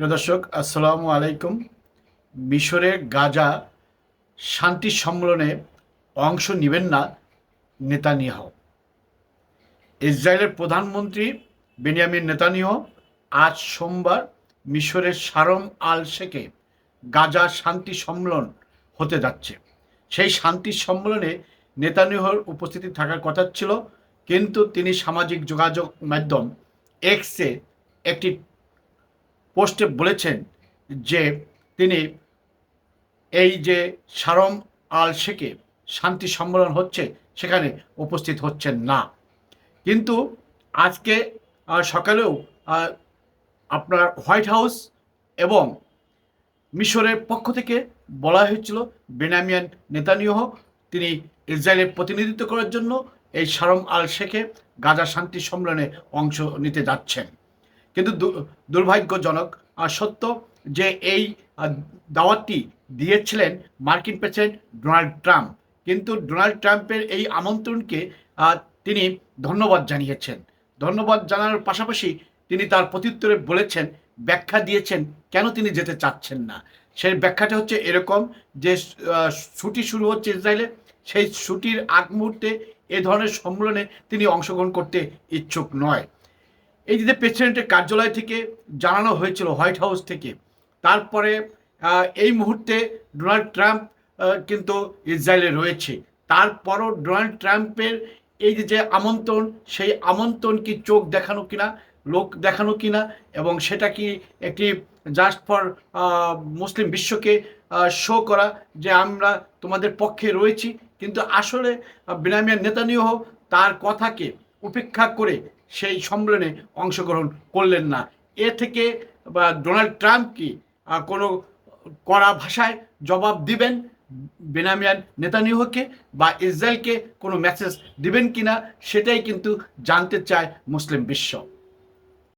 প্রিয় দর্শক, আসসালামু আলাইকুম। মিশরের গাজা শান্তি সম্মেলনে অংশ নেবেন না নেতানিয়াহ। ইসরায়েলের প্রধানমন্ত্রী বেনিয়ামিন নেতানিয়াহ আজ সোমবার মিশরের সারম আল শেখে গাজা শান্তি সম্মেলন হতে যাচ্ছে। সেই শান্তি সম্মেলনে নেতানিয়াহর উপস্থিতি থাকার কথা ছিল, কিন্তু তিনি সামাজিক যোগাযোগ মাধ্যম এক্সে একটি পোস্টে বলেছেন যে তিনি এই যে সারম আল শেখে শান্তি সম্মেলন হচ্ছে, সেখানে উপস্থিত হচ্ছেন না। কিন্তু আজকে সকালেও আপনার হোয়াইট হাউস এবং মিশরের পক্ষ থেকে বলা হয়েছিল বেনামিয়ান নেতানিয়াহ তিনি ইসরায়েলের প্রতিনিধিত্ব করার জন্য এই সারম আল শেখে গাজা শান্তি সম্মেলনে অংশ নিতে যাচ্ছেন। কিন্তু দুর্ভাগ্যজনক আর সত্য যে এই দাওয়াতটি দিয়েছিলেন মার্কিন প্রেসিডেন্ট ডোনাল্ড ট্রাম্প। কিন্তু ডোনাল্ড ট্রাম্পের এই আমন্ত্রণকে তিনি ধন্যবাদ জানিয়েছেন। ধন্যবাদ জানানোর পাশাপাশি তিনি তার প্রত্যুত্তরে বলেছেন, ব্যাখ্যা দিয়েছেন কেন তিনি যেতে চাচ্ছেন না। সেই ব্যাখ্যাটা হচ্ছে এরকম যে ছুটি শুরু হচ্ছে ইসরায়েলে, সেই ছুটির আগ মুহূর্তে এ ধরনের সম্মেলনে তিনি অংশগ্রহণ করতে ইচ্ছুক নয়। এই যে প্রেসিডেন্টের কার্যালয় থেকে জানানো হয়েছিল, হোয়াইট হাউস থেকে, তারপরে এই মুহূর্তে ডোনাল্ড ট্রাম্প কিন্তু ইসরায়েলে রয়েছে। তারপরও ডোনাল্ড ট্রাম্পের এই যে আমন্ত্রণ, সেই আমন্ত্রণ কি চোখ দেখানো কিনা, লোক দেখানো কিনা, এবং সেটা কি একটি জাস্ট ফর মুসলিম বিশ্বকে শো করা যে আমরা তোমাদের পক্ষে রয়েছি। কিন্তু আসলে বিনামিয়ান নেতানিয়াহ তার কথাকে উপেক্ষা করে সেই সম্মেলনে অংশগ্রহণ করলেন না। এ থেকে, বা ডোনাল্ড ট্রাম্প কি কোনো কড়া ভাষায় জবাব দিবেন বেনামিয়ান নেতানিহকে বা ইসরায়েলকে কোনো মেসেজ দিবেন কিনা, সেটাই কিন্তু জানতে চায় মুসলিম বিশ্ব।